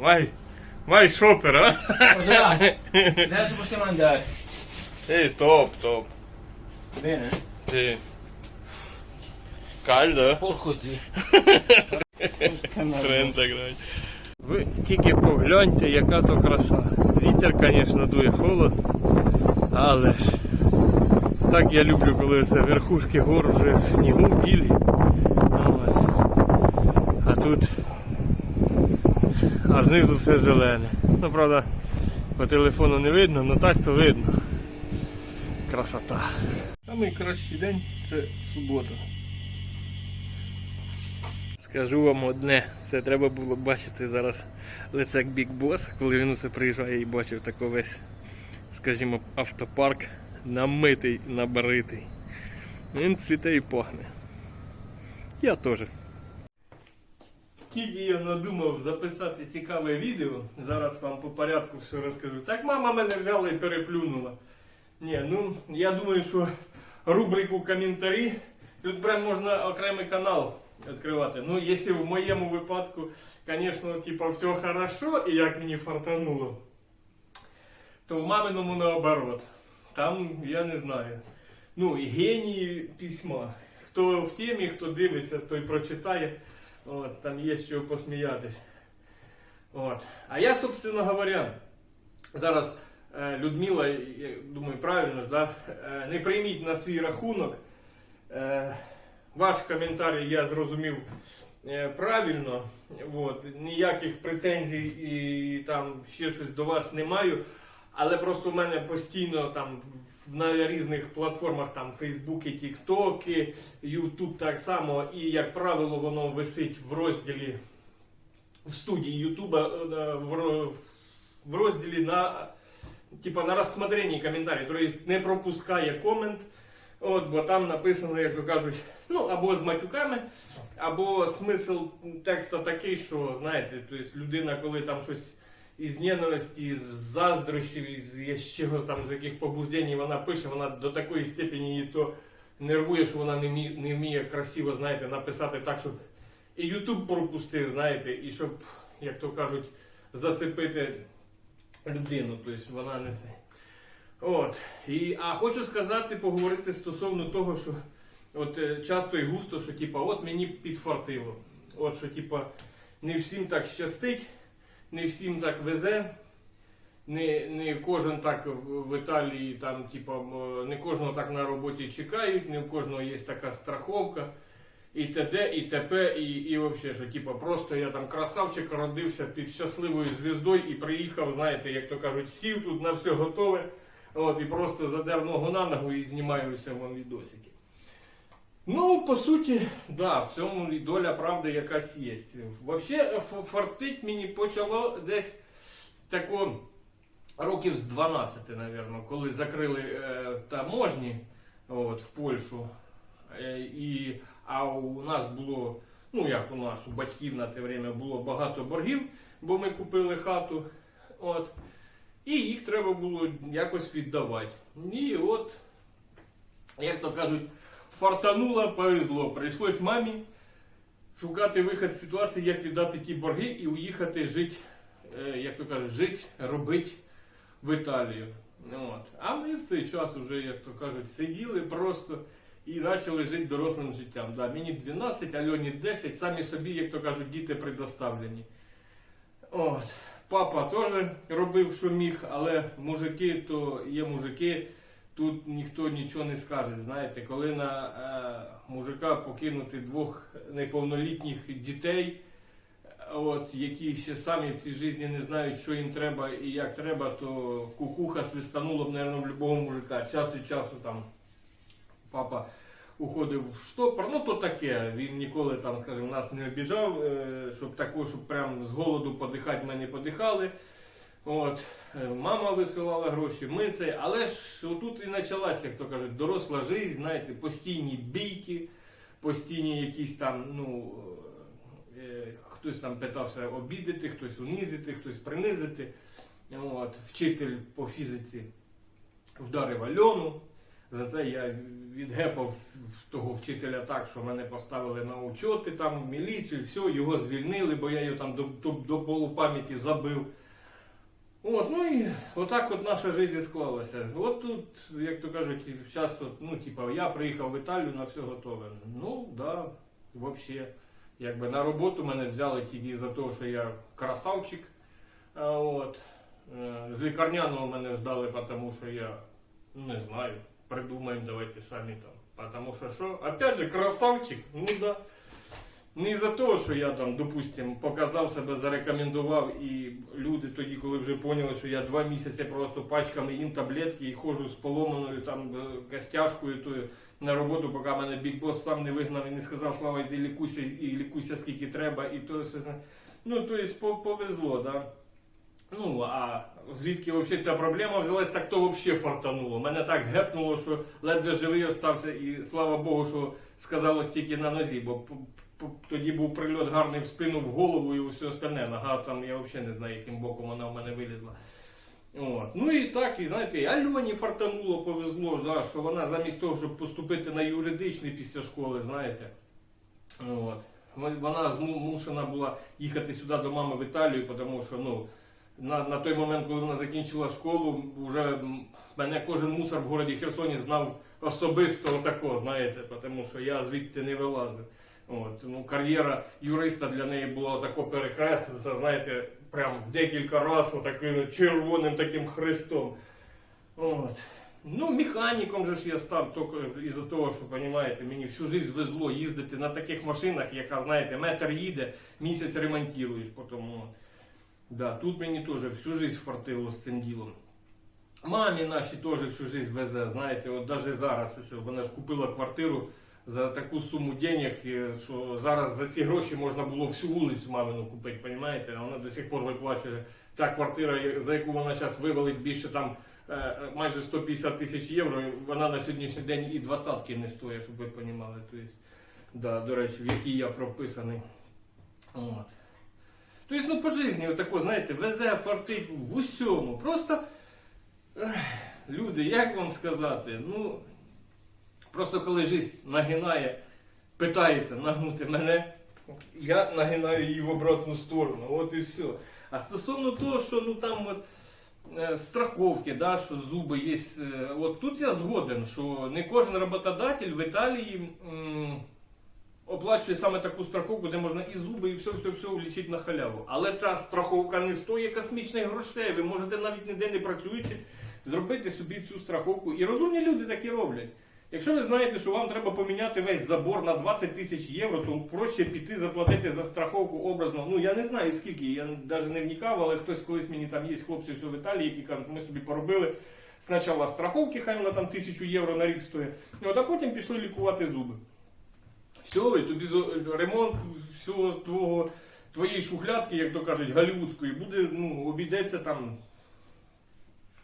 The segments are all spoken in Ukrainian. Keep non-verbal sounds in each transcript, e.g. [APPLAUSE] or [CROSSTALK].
Vai, vai ah? Cosa? Adesso possiamo andare. Sì, top, top. Bene? Sì. Caldo, eh? Porco zio. 30 градусів. Ви тільки погляньте, яка то краса. Вітер, звісно, дує холод, але ж так я люблю, коли це верхушки гор вже в снігу білі. А тут а знизу все зелене. Ну, правда, по телефону не видно, але так то видно. Красота. Самий кращий день це субота. Скажу вам одне, це треба було бачити зараз лице як Big Boss, коли він усе приїжджає і бачив тако весь, скажімо, автопарк намитий, набритий. Він цвіте і пахне. Я теж. Тільки я надумав записати цікаве відео, зараз вам по порядку все розкажу. Так мама мене взяла і переплюнула. Ні, ну я думаю, що рубрику коментарі тут прям можна окремий канал відкривати. Ну, якщо в моєму випадку, звісно, типа все хорошо і як мені фартануло, то в маминому наоборот. Там я не знаю. Ну, генії письма. Хто в темі, хто дивиться, той прочитає. От, там є чого посміятись. От. А я, собственно говоря, зараз е, Людмила, я думаю, правильно ж, да? е, не прийміть на свій рахунок. Е, Ваш коментар я зрозумів правильно. От, ніяких претензій і там ще щось до вас не маю. Але просто в мене постійно там на різних платформах, там Фейсбуки, Тіктоки, Ютуб так само, і як правило, воно висить в розділі в студії Ютуба е, в, розділі на типа на розсмотренні коментарі. Тобто не пропускає комент. От, бо там написано, як то кажуть, ну або з матюками, або смисл текста такий, що знаєте, тобто людина, коли там щось із ненависті, з заздрощів, із з чого там з яких побуждень вона пише, вона до такої степені її то нервує, що вона не вміє, не вміє красиво, знаєте, написати так, щоб і Ютуб пропустив, знаєте, і щоб, як то кажуть, зацепити людину. Тобто вона не це. От. І, а хочу сказати, поговорити стосовно того, що от е, часто і густо, що типа, от мені підфартило. От що типа не всім так щастить, не всім так везе. Не, не кожен так в, Італії, там, типа, не кожного так на роботі чекають, не в кожного є така страховка. І т.д., і т.п., і, і взагалі, що типа, просто я там красавчик родився під щасливою звіздою і приїхав, знаєте, як то кажуть, сів тут на все готове. От, і просто задер ногу на ногу і знімаю усе вон відосики. Ну, по суті, да, в цьому і доля правди якась є. Взагалі, ф- фартить мені почало десь тако років з 12, напевно, коли закрили е, таможні от, в Польщу. Е, і, а у нас було, ну як у нас, у батьків на те время було багато боргів, бо ми купили хату. От. І їх треба було якось віддавати. І от, як то кажуть, фартануло, повезло. Прийшлось мамі шукати вихід з ситуації, як віддати ті борги і уїхати жити, е, як то кажуть, жити, робити в Італію. От. А ми в цей час вже, як то кажуть, сиділи просто і почали жити дорослим життям. Да, мені 12, Альоні 10, самі собі, як то кажуть, діти предоставлені. От. Папа теж робив, що міг, але мужики то є мужики, тут ніхто нічого не скаже. Знаєте, коли на е, мужика покинути двох неповнолітніх дітей, от, які ще самі в цій житті не знають, що їм треба і як треба, то кукуха свистанула б, мабуть, в будь-якого мужика. Час від часу там папа уходив в штопор, ну то таке. Він ніколи там, скажімо, нас не обіжав, е, щоб такого, щоб прям з голоду подихати ми подихали. От, е, мама висилала гроші, ми це, але ж тут і почалася, як то кажуть, доросла життя, знаєте, постійні бійки, постійні якісь там, ну, е, хтось там питався обідати, хтось унизити, хтось принизити. От, вчитель по фізиці вдарив Альону. За це я відгепав того вчителя так, що мене поставили на учоти, там в міліцію, все, його звільнили, бо я його там до, до, до полупам'яті забив. От, ну і отак от наша життя склалася. От тут, як то кажуть, зараз, от, ну, типа, я приїхав в Італію на все готове. Ну, да, взагалі. Якби на роботу мене взяли тільки за те, що я красавчик. От. Е, З лікарняного мене ждали, тому що я не знаю, придумаємо, давайте самі там. Потому що що? Опять же, красавчик, ну да. Не за того, що я там, допустим, показав себе, зарекомендував, і люди тоді, коли вже поняли, що я два місяці просто пачками їм таблетки і ходжу з поломаною там е, костяшкою тою на роботу, поки мене бікбос сам не вигнав і не сказав, слава, йди лікуйся, і лікуйся скільки треба, і то все. Ну, то есть по- повезло, да. Ну, а звідки взагалі ця проблема взялась, так то взагалі фартануло. Мене так гепнуло, що ледве живий остався, і слава Богу, що сказалось тільки на нозі, бо тоді був прильот гарний в спину, в голову і все остальне. Нога там я взагалі не знаю, яким боком вона в мене вилізла. От. Ну і так, і знаєте, Альоні фартануло, повезло, да, що вона замість того, щоб поступити на юридичний після школи, знаєте. От. Вона змушена була їхати сюди до мами в Італію, тому що ну, на, на той момент, коли вона закінчила школу, вже мене кожен мусор в городі Херсоні знав особисто отако, знаєте, тому що я звідти не вилазив. От, ну, кар'єра юриста для неї була отако перекреслена, знаєте, прям декілька разів таким червоним таким хрестом. От. Ну, механіком же ж я став тільки із-за того, що, розумієте, мені всю життя везло їздити на таких машинах, яка, знаєте, метр їде, місяць ремонтуєш. Потім. Да, тут мені теж всю життя фартило з цим ділом. Мамі наші теж всю життя везе, знаєте, от навіть зараз усе, вона ж купила квартиру за таку суму денег, е, що зараз за ці гроші можна було всю вулицю мамину купити, розумієте? Вона до сих пор виплачує та квартира, за яку вона зараз вивалить більше там е, майже 150 тисяч євро, вона на сьогоднішній день і двадцятки не стоїть, щоб ви розуміли. Тобто, да, до речі, в якій я прописаний. От. Тобто, ну по житті, отако, знаєте, везе, фартить в усьому. Просто люди, як вам сказати, ну просто коли життя нагинає, питається нагнути мене, я нагинаю її в обратну сторону. От і все. А стосовно того, що ну там от. е, Страховки, да, що зуби є. е, От тут я згоден, що не кожен роботодатель в Італії м, оплачує саме таку страховку, де можна і зуби, і все, все, все лічити на халяву. Але та страховка не стоїть космічних грошей. Ви можете навіть ніде не працюючи зробити собі цю страховку. І розумні люди так і роблять. Якщо ви знаєте, що вам треба поміняти весь забор на 20 тисяч євро, то проще піти заплатити за страховку образно. Ну я не знаю скільки, я навіть не вникав, але хтось колись мені там є хлопці в Італії, які кажуть, ми собі поробили спочатку страховки, хай вона там тисячу євро на рік стоїть, от, а потім пішли лікувати зуби. Все, і тобі ремонт всього твого, твоєї шухлядки, як то кажуть, голівудської, буде, ну, обійдеться там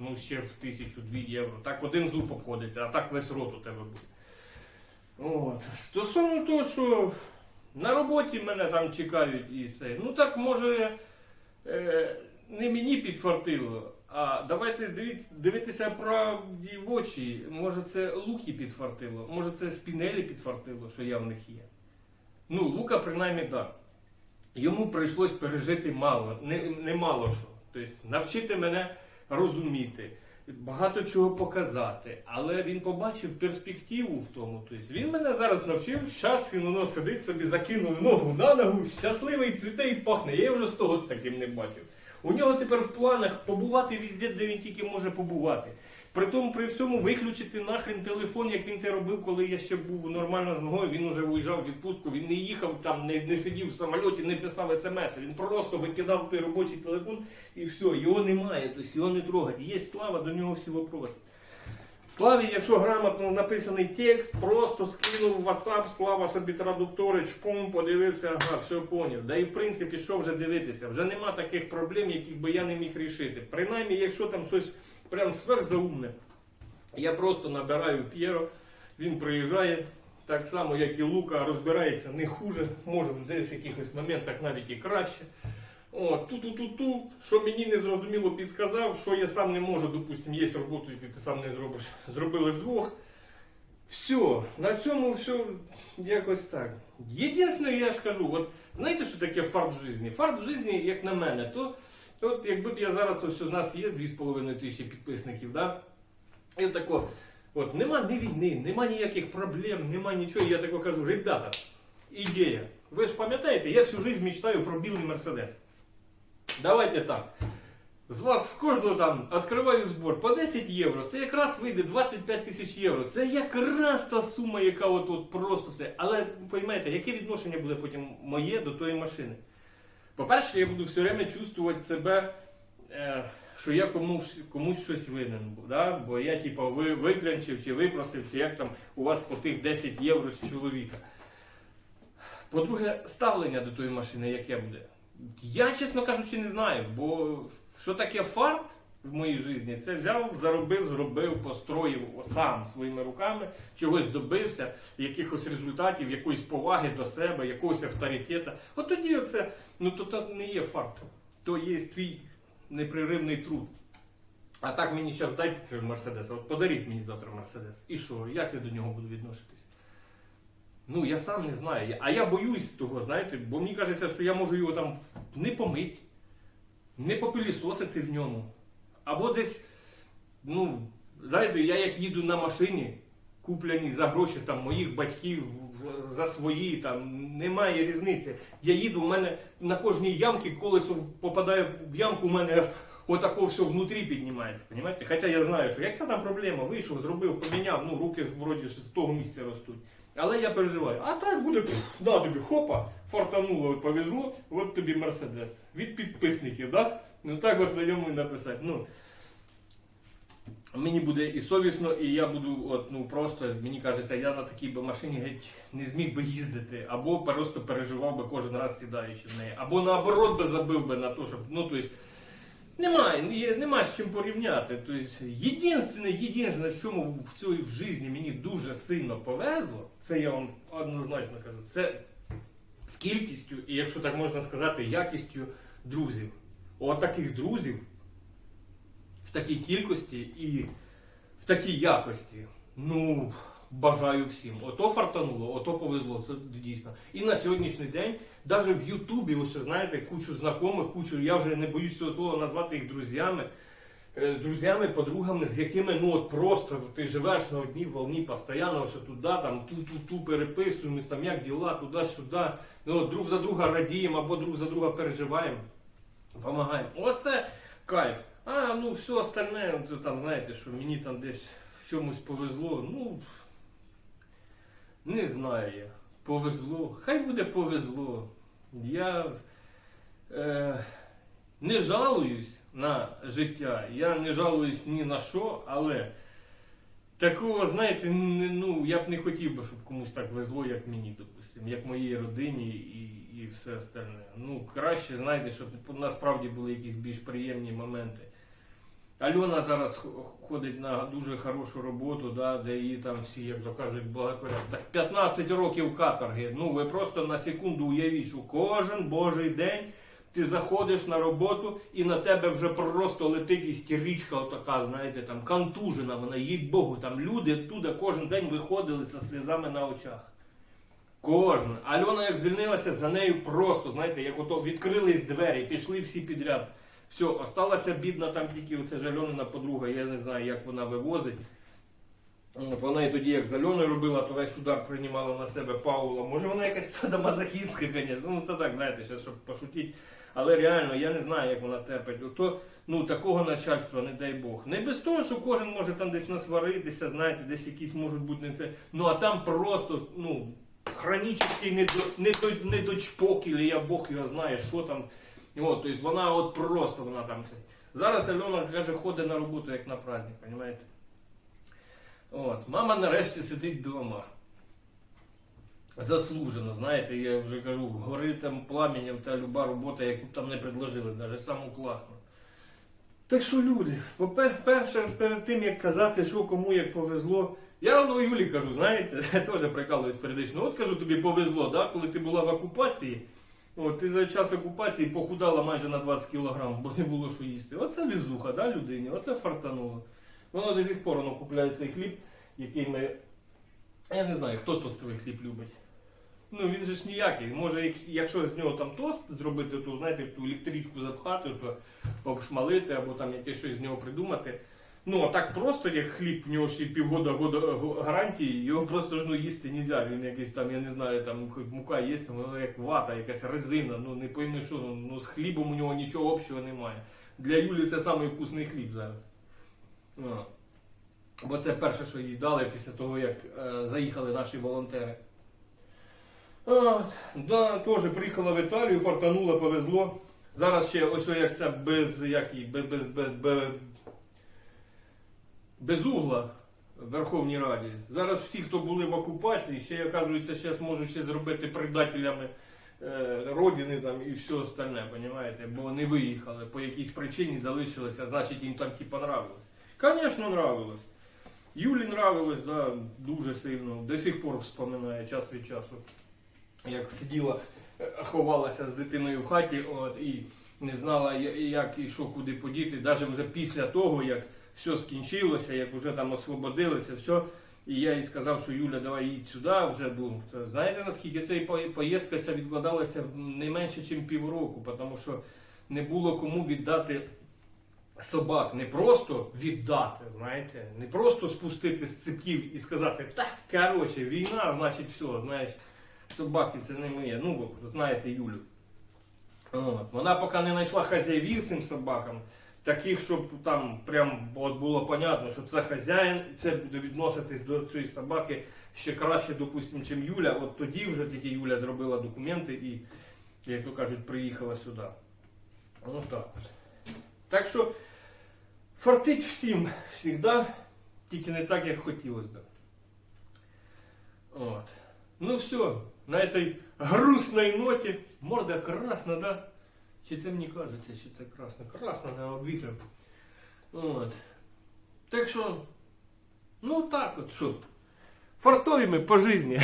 ну, ще в тисячу-дві євро. Так один зуб обходиться, а так весь рот у тебе буде. От. Стосовно того, що на роботі мене там чекають і це. Ну так може е, не мені підфартило, а давайте дивитися правді в очі. Може це Луки підфартило, може це Спінелі підфартило, що я в них є. Ну, Лука принаймні так. Да. Йому прийшлось пережити мало, не, не що. Тобто навчити мене розуміти, багато чого показати. Але він побачив перспективу в тому. Тобто він мене зараз навчив, зараз він воно сидить собі, закинув ногу на ногу, щасливий цвіте і пахне. Я вже з того таким не бачив. У нього тепер в планах побувати візде, де він тільки може побувати. При тому, при всьому виключити нахрен телефон, як він те робив, коли я ще був нормально з ногою, він уже уїжджав в відпустку, він не їхав там, не, не сидів в самольоті, не писав смс. Він просто викидав той робочий телефон і все, його немає, тобто його не трогать. Є слава, до нього всі вопроси. Славі, якщо грамотно написаний текст, просто скинув WhatsApp, слава собі традуктори, чпом, подивився, ага, все поняв. Да і в принципі, що вже дивитися? Вже нема таких проблем, яких би я не міг рішити. Принаймні, якщо там щось прям сверхзаумне, я просто набираю П'єро, він приїжджає, так само, як і Лука, розбирається не хуже, може в десь якихось моментах навіть і краще. О, ту-ту-ту-ту, що мені не зрозуміло підсказав, що я сам не можу, допустимо, є роботу, яку ти сам не зробиш. Зробили вдвох. Все, на цьому все якось так. Єдине, я ж кажу, от знаєте, що таке фарт в житті? Фарт в житті, як на мене, то от якби я зараз ось у нас є 2,5 тисячі підписників, да? і тако, от нема ні війни, нема ніяких проблем, нема нічого. Я тако кажу, ребята, ідея. Ви ж пам'ятаєте, я всю життя мечтаю про білий мерседес. Давайте так. З вас з кожного там відкриваю збор по 10 євро. Це якраз вийде 25 тисяч євро. Це якраз та сума, яка от, просто це. Але розумієте, яке відношення буде потім моє до тої машини? По-перше, я буду все время чувствувати себе, е, що я комусь, комусь щось винен. Да? Бо я, типу, ви, виклянчив чи випросив, чи як там у вас по тих 10 євро з чоловіка. По-друге, ставлення до тої машини, яке буде. Я, чесно кажучи, не знаю, бо що таке фарт в моїй житті, це взяв, заробив, зробив, построїв сам своїми руками, чогось добився, якихось результатів, якоїсь поваги до себе, якогось авторитета. От тоді це, ну то, то не є фарт, то є твій непреривний труд. А так мені зараз дайте цей мерседес, от подаріть мені завтра мерседес. І що, як я до нього буду відноситись? Ну, я сам не знаю. А я боюсь того, знаєте, бо мені кажеться, що я можу його там не помить, не попилісосити в ньому. Або десь, ну, знаєте, я як їду на машині, куплені за гроші там, моїх батьків, за свої, там, немає різниці. Я їду, у мене на кожній ямці колесо попадає в ямку, у мене аж отако все внутрі піднімається. Понимаєте? Хоча я знаю, що яка там проблема, вийшов, зробив, поміняв, ну руки вроді з того місця ростуть. Але я переживаю. А так буде, на тобі, хопа, фартануло, повезло, от тобі мерседес. Від підписників, да? Ну так от на ньому і написати. Ну, мені буде і совісно, і я буду, от, ну просто, мені кажеться, я на такій би машині геть не зміг би їздити, або просто переживав би кожен раз сідаючи в неї, або наоборот би забив би на те, щоб, ну, тобто, немає, є- нема з чим порівняти. Тобто, єдине, єдине, в чому в цій в житті мені дуже сильно повезло, це я вам однозначно кажу, це з кількістю, і якщо так можна сказати, якістю друзів. От таких друзів в такій кількості і в такій якості. Ну, бажаю всім. Ото фартануло, ото повезло, це дійсно. І на сьогоднішній день, навіть в Ютубі, ось знаєте, кучу знайомих, кучу, я вже не боюсь цього слова назвати їх друзями. е, Друзями, подругами, з якими ну от просто ти живеш на одній волні постійно, ось туди, там ту-ту-ту переписуємось, там як діла, туди-сюди. Ну, от друг за друга радіємо або друг за друга переживаємо. Помагаємо. Оце кайф. А ну все остальне, то там знаєте, що мені там десь в чомусь повезло. Ну не знаю я. Повезло. Хай буде повезло. Я е, не жалуюсь на життя. Я не жалуюсь ні на що, але такого, знаєте, не- ну, я б не хотів би, щоб комусь так везло, як мені, допустимо, як моїй родині і, і все остальне. Ну, краще, знаєте, щоб насправді були якісь більш приємні моменти. Альона зараз ходить на дуже хорошу роботу, да, де її там всі, як то кажуть, благотворять. Так 15 років каторги. Ну ви просто на секунду уявіть, що кожен божий день ти заходиш на роботу і на тебе вже просто летить істеричка, отака, знаєте, там контужена, вона їй Богу, там люди туди кожен день виходили зі сльозами на очах. Кожен. Альона як звільнилася, за нею просто, знаєте, як ото відкрились двері, пішли всі підряд. Все, осталася бідна там тільки оце ж Альонина подруга, я не знаю, як вона вивозить. Вона і тоді, як з Альоною робила, то весь удар приймала на себе Паула. Може вона якась садомазохістка, звісно. Ну це так, знаєте, ще, щоб пошутити. Але реально, я не знаю, як вона терпить. То, ну, такого начальства, не дай Бог. Не без того, що кожен може там десь насваритися, знаєте, десь якісь можуть бути не це. Ну а там просто, ну, хронічний недо, недо, недочпок, і я Бог його знає, що там. От, тобто вона от просто вона там це. Зараз Альона каже, ходить на роботу як на праздник, розумієте? От, мама нарешті сидить вдома. Заслужено, знаєте, я вже кажу, горить там пламенем та люба робота, яку там не предложили, навіть саму класну. Так що, люди, по-перше, перед тим як казати, що кому як повезло, я ну, Юлі кажу, знаєте, [LAUGHS] теж прикалуюсь періодично. От кажу, тобі повезло, да? коли ти була в окупації, от, ти за час окупації похудала майже на 20 кг, бо не було що їсти. Оце візуха, да, людині, оце фартануло. Воно до сих пор воно купляє цей хліб, який ми Я не знаю, хто тостовий хліб любить. Ну він же ж ніякий. Може, якщо з нього там тост зробити, то знаєте, в ту електричку запхати, то обшмалити або там якесь щось з нього придумати. Ну, а так просто, як хліб, в нього ще півгода года гарантії, його просто ж ну, їсти не можна. Він якийсь там, я не знаю, там мука є, там воно як вата, якась резина, ну не пойми що, ну, ну з хлібом у нього нічого общого немає. Для Юлі це самий вкусний хліб зараз. О. Бо це перше, що їй дали після того, як е, заїхали наші волонтери. От, да, теж приїхала в Італію, фартанула, повезло. Зараз ще ось як це без, як без, без, без, без угла в Верховній Раді. Зараз всі, хто були в окупації, ще, оказується, зараз можуть ще зробити предателями е, Родини там, і все остальне, понімаєте? Бо не виїхали, по якійсь причині залишилися, значить їм там типа нравилось. Звісно, нравилось. Юлі нравилось, да, дуже сильно. До сих пор вспоминає час від часу. Як сиділа, е, ховалася з дитиною в хаті от, і не знала, як і що куди подіти. Навіть вже після того, як все скінчилося, як вже там освободилися, все. І я їй сказав, що Юля, давай їдь сюди вже був. Знаєте наскільки ця поїздка ця відкладалася не менше, ніж півроку, тому що не було кому віддати собак. Не просто віддати, знаєте, не просто спустити з цепків і сказати, так, коротше, війна, значить все, знаєш, собаки це не моє. Ну, знаєте Юлю. От. Вона поки не знайшла хазяїв цим собакам, таких, щоб там прям от було понятно, що це хазяїн, і це буде відноситись до цієї собаки ще краще, допустимо, чим Юля. От тоді вже тільки Юля зробила документи і, як то кажуть, приїхала сюди. Ось так. Так що фартить всім завжди, тільки не так, як хотілося б. От. Ну все, на этой грустной ноте морда красна, да? Чи це мені кажеться, що це красно? Красно на вітер. От. Так що, ну так от що. Фартові ми по житті.